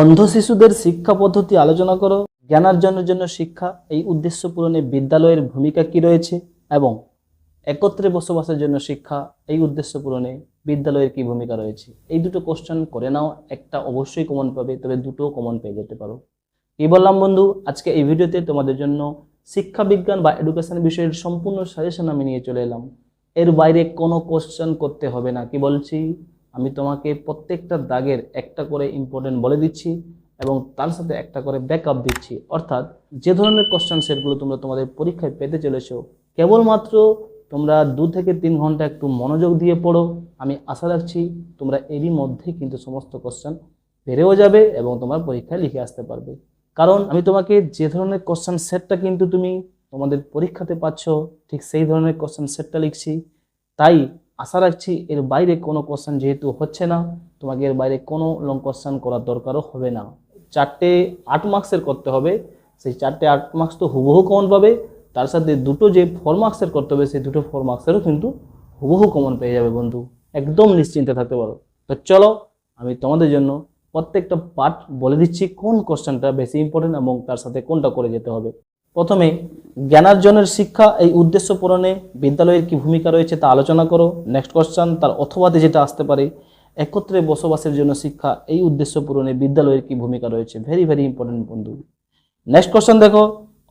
অন্ধ শিশুদের শিক্ষা পদ্ধতি আলোচনা করো। জ্ঞানার্জনের জন্য শিক্ষা, এই উদ্দেশ্য পূরণে বিদ্যালয়ের ভূমিকা কি রয়েছে এবং একত্রে বসবাসের জন্য শিক্ষা, এই উদ্দেশ্য পূরণে বিদ্যালয়ের কি ভূমিকা রয়েছে? এই দুটো কোশ্চেন করে নাও, একটা অবশ্যই কমন পাবে, তবে দুটো কমন পেয়ে যেতে পারো। কি বললাম বন্ধু? আজকে এই ভিডিওতে তোমাদের জন্য শিক্ষা বিজ্ঞান বা এডুকেশন বিষয়ের সম্পূর্ণ সাজেশন আমি নিয়ে চলে এলাম। এর বাইরে কোনো কোশ্চেন করতে হবে না, কি বলছি? আমি তোমাকে প্রত্যেকটা দাগের একটা করে ইম্পর্টেন্ট বলে দিচ্ছি এবং তার সাথে একটা করে ব্যাকআপ দিচ্ছি। অর্থাৎ যে ধরনের কোশ্চেন সেটগুলো তোমরা তোমাদের পরীক্ষায় পেতে চলেছো, কেবলমাত্র তোমরা দু থেকে তিন ঘণ্টা একটু মনোযোগ দিয়ে পড়ো। আমি আশা রাখছি তোমরা এরই মধ্যে কিন্তু সমস্ত কোশ্চেন পেরেও যাবে এবং তোমার পরীক্ষায় লিখে আসতে পারবে। কারণ আমি তোমাকে যে ধরনের কোশ্চেন সেটটা কিন্তু তুমি তোমাদের পরীক্ষাতে পাচ্ছ, ঠিক সেই ধরনের কোশ্চেন সেটটা লিখছি। তাই আশা রাখছি এর বাইরে কোনো কোশ্চেন যেহেতু হচ্ছে না, তোমাকে এর বাইরে কোনো লং কোশ্চেন করার দরকারও হবে না। চারটে আট মার্কসের করতে হবে, সেই চারটে আট মার্কস তো হুবহু কমন পাবে, তার সাথে দুটো যে ফোর মার্কসের করতে হবে, সেই দুটো ফোর মার্কসেরও কিন্তু হুবহু কমন পেয়ে যাবে বন্ধু, একদম নিশ্চিন্তে থাকতে পারো। তো চলো, আমি তোমাদের জন্য প্রত্যেকটা পার্ট বলে দিচ্ছি, কোন কোশ্চেনটা বেশি ইম্পর্টেন্ট এবং তার সাথে কোনটা করে যেতে হবে। প্রথমে, জ্ঞানার্জনের শিক্ষা এই উদ্দেশ্য পূরণে বিদ্যালয়ের কি ভূমিকা রয়েছে তা আলোচনা করো। নেক্সট কোশ্চেন তার অথবাতে যেটা আসতে পারে, একত্রে বসবাসের জন্য শিক্ষা এই উদ্দেশ্য পূরণে বিদ্যালয়ের কি ভূমিকা রয়েছে? ভেরি ভেরি ইম্পর্টেন্ট বন্ধু। নেক্সট কোশ্চেন দেখো,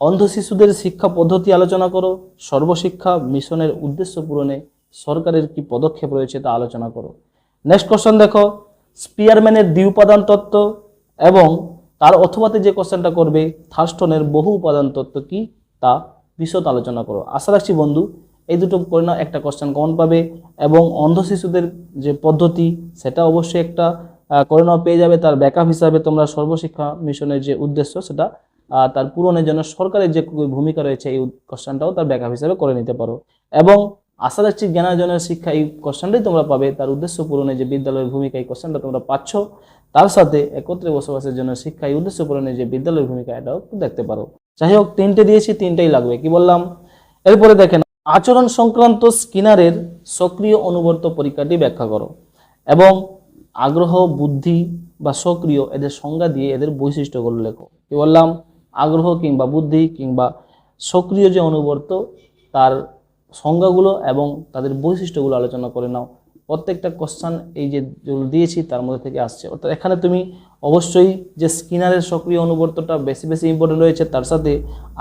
অন্ধ শিশুদের শিক্ষা পদ্ধতি আলোচনা করো। সর্বশিক্ষা মিশনের উদ্দেশ্য পূরণে সরকারের কি পদক্ষেপ রয়েছে তা আলোচনা করো। নেক্সট কোশ্চেন দেখো স্পিয়ারম্যানের দ্বি উপাদান তত্ত্ব এবং তার অথবাতে যে কোশ্চেনটা করবে থার্স্টনের বহু উপাদান তত্ত্ব কি? তা বিশদ আলোচনা করো। আশা রাখছি বন্ধু, এই দুটো করে নাও, একটা কোশ্চেন কমন পাবে এবং অন্ধ শিশুদের যে পদ্ধতি, সেটা অবশ্যই একটা করে নাও, পেয়ে যাবে তার ব্যাকআপ হিসাবে তোমরা সর্বশিক্ষা মিশনের যে উদ্দেশ্য, সেটা তার পূরণের জন্য সরকারের যে ভূমিকা রয়েছে, এই কোশ্চেনটাও তার ব্যাকআপ হিসাবে করে নিতে পারো। এবং আশা রাখছি জ্ঞানার্জনের শিক্ষা এই কোশ্চেনটাই তোমরা পাবে। তার উদ্দেশ্য পূরণে যে বিদ্যালয়ের ভূমিকা এই কোশ্চেনটা তোমরা পাচ্ছ। তার সাথে একত্রে বসবাসের জন্য শিক্ষায় উদ্দেশ্য পূরণে যে বিদ্যালয়ের ভূমিকা এটাও দেখতে পারো। যাই হোক, তিনটে দিয়েছি, তিনটেই লাগবে, কি বললাম? এরপরে দেখেন, আচরণ সংক্রান্ত স্কিনারের সক্রিয় অনুবর্ত পরীক্ষাটি ব্যাখ্যা করো এবং আগ্রহ, বুদ্ধি বা সক্রিয় এদের সংজ্ঞা দিয়ে এদের বৈশিষ্ট্যগুলো লেখো। কি বললাম? আগ্রহ কিংবা বুদ্ধি কিংবা সক্রিয় যে অনুবর্ত, তার সংজ্ঞাগুলো এবং তাদের বৈশিষ্ট্যগুলো আলোচনা করে নাও। প্রত্যেকটা কোশ্চান এই যে দিয়েছি, তার মধ্যে থেকে আসছে। অর্থাৎ এখানে তুমি অবশ্যই যে স্কিনারের সক্রিয় অনুবর্তটা বেশি বেশি ইম্পর্টেন্ট রয়েছে, তার সাথে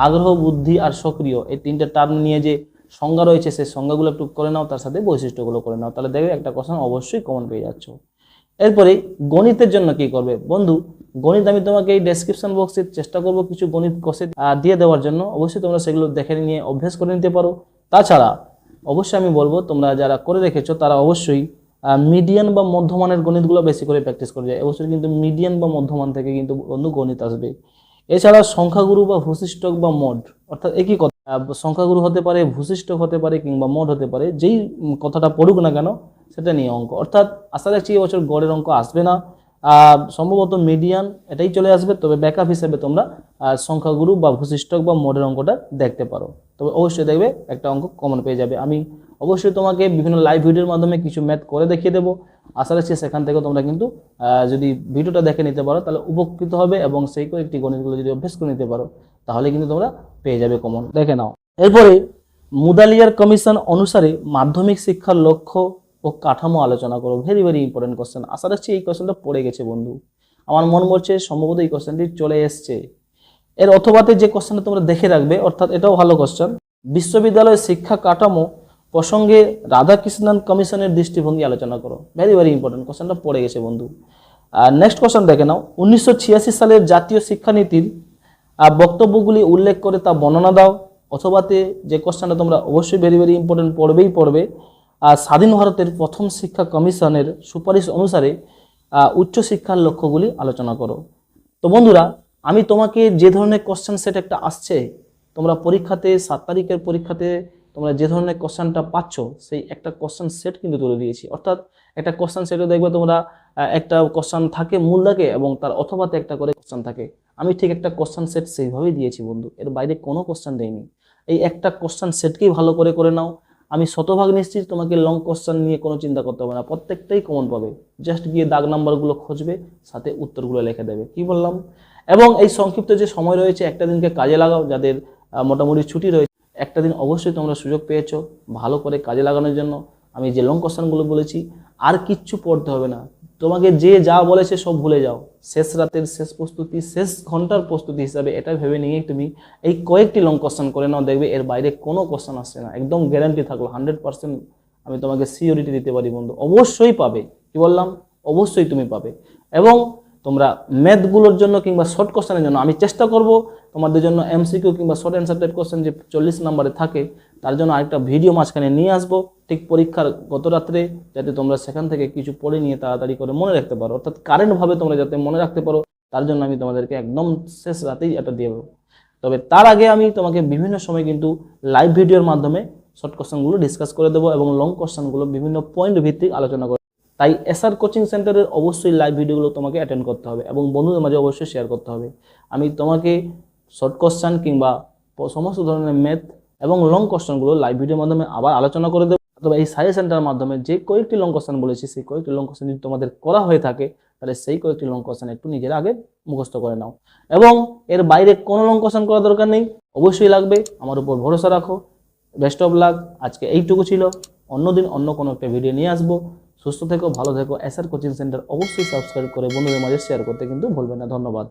আগ্রহ, বুদ্ধি আর সক্রিয় এই তিনটে টার্ম নিয়ে যে সংজ্ঞা রয়েছে, সেই সংজ্ঞাগুলো একটু করে নাও, তার সাথে বৈশিষ্ট্যগুলো করে নাও। তাহলে দেখবে একটা কোশ্চেন অবশ্যই কমন পেয়ে যাচ্ছ। এরপরে গণিতের জন্য কি করবে? বন্ধু, গণিত আমি তোমাকে এই ডেসক্রিপশন বক্সে চেষ্টা করব কিছু গণিত কোষে দিয়ে দেওয়ার জন্য। অবশ্যই তোমরা সেগুলো দেখে নিয়ে অভ্যেস করে নিতে পারো। তাছাড়া অবশ্যই আমি বলব, তোমরা যারা করে রেখেছো তারা অবশ্যই মিডিয়ান বা মধ্যমানের গণিতগুলো বেশি করে প্র্যাকটিস করে যায় অবশ্যই কিন্তু মিডিয়ান বা মধ্যমান থেকে কিন্তু বন্ধু গণিত আসবে। এছাড়া সংখ্যাগুরু বা ভূশিষ্ঠক বা মড, অর্থাৎ একই কথা সংখ্যাগুরু হতে পারে, ভূশিষ্ঠক হতে পারে কিংবা মড হতে পারে, যেই কথাটা পড়ুক না কেন, সেটা নিয়ে অঙ্ক। অর্থাৎ আশা রাখছি এবছর গড়ের অঙ্ক আসবে না। সম্ভবত মিডিয়ান এটাই চলে আসবে, তবে ব্যাকআপ হিসেবে তোমরা সংখ্যাগুরু বা ভূশিষ্ঠক বা মোডের অঙ্কটা দেখতে পারো। তবে অবশ্যই দেখবে একটা অঙ্ক কমন পেয়ে যাবে। আমি অবশ্যই তোমাকে বিভিন্ন লাইভ ভিডিওর মাধ্যমে কিছু ম্যাথ করে দেখিয়ে দেবো। আশা রাখছি সেখান থেকে তোমরা কিন্তু যদি ভিডিওটা দেখে নিতে পারো, তাহলে উপকৃত হবে এবং সেই কয়েকটি গণিতগুলো যদি অভ্যেস করে নিতে পারো, তাহলে কিন্তু তোমরা পেয়ে যাবে কমন দেখে নাও। এরপরে, মুদালিয়ার কমিশন অনুসারে মাধ্যমিক শিক্ষার লক্ষ্য ও কাঠামো আলোচনা করো। ভেরি ভেরি ইম্পর্টেন্ট কোশ্চেন আশা রাখছি এই কোশ্চেনটা পড়ে গেছে, বন্ধু। আমার মন বলছে সম্ভবত এই কোশ্চেনটি চলে এসছে। এর অথবাতে যে কোশ্চেনটা তোমরা দেখে রাখবে, অর্থাৎ এটাও ভালো কোশ্চেন বিশ্ববিদ্যালয়ের শিক্ষা কাঠামো প্রসঙ্গে রাধাকৃষ্ণন কমিশনের দৃষ্টিভঙ্গি আলোচনা করো। ভেরি ভেরি ইম্পর্টেন্ট কোশ্চেনটা পড়ে গেছে, বন্ধু। আর নেক্সট কোশ্চেন দেখে নাও। উনিশশো ছিয়াশি সালের জাতীয় শিক্ষানীতির বক্তব্যগুলি উল্লেখ করে তা বর্ণনা দাও। অথবাতে যে কোশ্চেনটা তোমরা অবশ্যই ভেরি ভেরি ইম্পর্টেন্ট পড়বেই পড়বে। স্বাধীন ভারতের প্রথম শিক্ষা কমিশনের সুপারিশ অনুসারে উচ্চশিক্ষার লক্ষ্যগুলি আলোচনা করো। তো বন্ধুরা, আমি তোমাকে যে ধরনের কোশ্চেন সেট একটা আসছে, তোমরা পরীক্ষাতে, সাত তারিখের পরীক্ষাতে তোমরা যে ধরনের কোশ্চেনটা পাচ্ছ, সেই একটা কোশ্চেন সেট কিন্তু তুলে দিয়েছি। অর্থাৎ একটা কোশ্চেন সেটে দেখবে তোমরা একটা কোশ্চেন থাকে মূল দাগে এবং তার অথবাতে একটা করে কোশ্চেন থাকে। আমি ঠিক একটা কোশ্চেন সেট সেইভাবেই দিয়েছি বন্ধু, এর বাইরে কোনো কোশ্চেন দেয়নি এই একটা কোশ্চেন সেটকেই ভালো করে করে নাও আমি শতভাগ নিশ্চিত তোমাকে লং কোশ্চেন নিয়ে কোনো চিন্তা করতে হবে না। প্রত্যেকটাই কমন পাবে। জাস্ট গিয়ে দাগ নাম্বারগুলো খুঁজবে, সাথে উত্তরগুলো লিখে দেবে। কি বললাম? এবং এই সংক্ষিপ্ত যে সময় রয়েছে, একটা দিনকে কাজে লাগাও, যাদের মোটামুটি ছুটি রয়েছে। একটা দিন অবশ্যই তোমরা সুযোগ পেয়েছ ভালো করে কাজে লাগানোর জন্য। আমি যে লং কোশ্চেনগুলো বলেছি, আর কিচ্ছু পড়তে হবে না। তোমাকে যে যা বলেছে সব ভুলে যাও। শেষ রাতের শেষ প্রস্তুতি, শেষ ঘণ্টার প্রস্তুতি হিসাবে এটা ভেবে নিয়ে তুমি এই কয়েকটি লং কোশ্চেন করে নাও, দেখবে এর বাইরে কোনো কোশ্চেন আসছে না। একদম গ্যারান্টি থাকল হান্ড্রেড পার্সেন্ট আমি তোমাকে সিওরিটি দিতে পারি বন্ধু। অবশ্যই পাবে। কি বললাম? অবশ্যই তুমি পাবে। এবং তোমরা ম্যাথগুলোর জন্য কিংবা শর্ট কোশ্চেনের জন্য, আমি চেষ্টা করব তোমাদের জন্য এমসিকিউ কিংবা শর্ট অ্যান্সার টাইপ কোশ্চেন যে চল্লিশ নম্বরে থাকে, তার জন্য আরেকটা ভিডিও মাঝখানে নিয়ে আসব। ঠিক পরীক্ষার গত রাত্রে যাতে তোমরা সেখান থেকে কিছু পড়ে নিয়ে তাড়াতাড়ি করে মনে রাখতে পারো। অর্থাৎ কারেন্টভাবে তোমরা যাতে মনে রাখতে পারো, তার জন্য আমি তোমাদেরকে একদম শেষ রাতেই এটা দিয়ে দেবো। তবে তার আগে আমি তোমাকে বিভিন্ন সময় কিন্তু লাইভ ভিডিওর মাধ্যমে শর্ট কোশ্চেনগুলো ডিসকাস করে দেবো এবং লং কোশ্চেনগুলো বিভিন্ন পয়েন্ট ভিত্তিক আলোচনা করব তাই এসআর কোচিং সেন্টারের অবশ্যই লাইভ ভিডিওগুলো তোমাকে অ্যাটেন্ড করতে হবে এবং বন্ধুদের মাঝে অবশ্যই শেয়ার করতে হবে। আমি তোমাকে শর্ট কোশ্চেন কিংবা সমস্ত ধরনের ম্যাথ এবং লং কোশ্চেনগুলো লাইভ ভিডিওর মাধ্যমে আবার আলোচনা করে দেবো। তবে এই সাজেশনটার মাধ্যমে যে কয়েকটি লং কোশ্চেন বলেছি, সেই কয়েকটি লং কোশ্চেন যদি তোমাদের করা হয়ে থাকে, তাহলে সেই কয়েকটি লং কোশ্চেন একটু নিজের আগে মুখস্থ করে নাও। এবং এর বাইরে কোনো লং কোশ্চেন করার দরকার নেই। অবশ্যই লাগবে, আমার উপর ভরসা রাখো। বেস্ট অফ লাক আজকে এইটুকু ছিল। অন্যদিন অন্য কোনো একটা ভিডিও নিয়ে আসব। সুস্থ থেকো, ভালো থেকো। এসআর কোচিং সেন্টার অবশ্যই সাবস্ক্রাইব করে বন্ধুদের মাঝে শেয়ার করতে কিন্তু ভুলবেন না। ধন্যবাদ।